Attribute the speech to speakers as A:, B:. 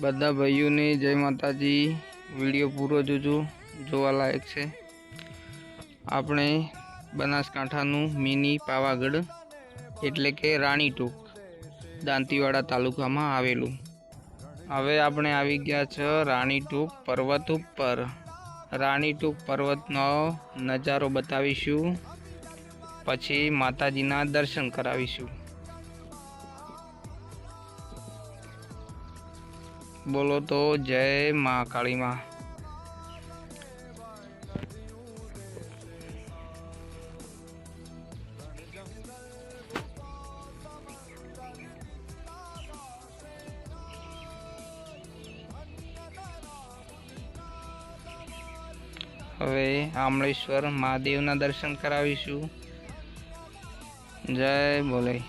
A: બધા ભાઈઓને જય માતાજી. વીડિયો પૂરો જોજો જોવાલાયક છે. આપણે બનાસકાંઠાનું મિની પાવાગઢ, એટલે કે રાણીટૂક, દાંતીવાડા તાલુકામાં આવેલું. હવે આપણે આવી ગયા છે રાણીટૂક પર્વત ઉપર. રાણીટૂક પર્વતનો નજારો બતાવીશું. પછી માતાજીના દર્શન કરાવીશું. બોલો તો જય મા કાળી માં. હવે આમળેશ્વર મહાદેવના દર્શન કરાવીશું. જય બોલે.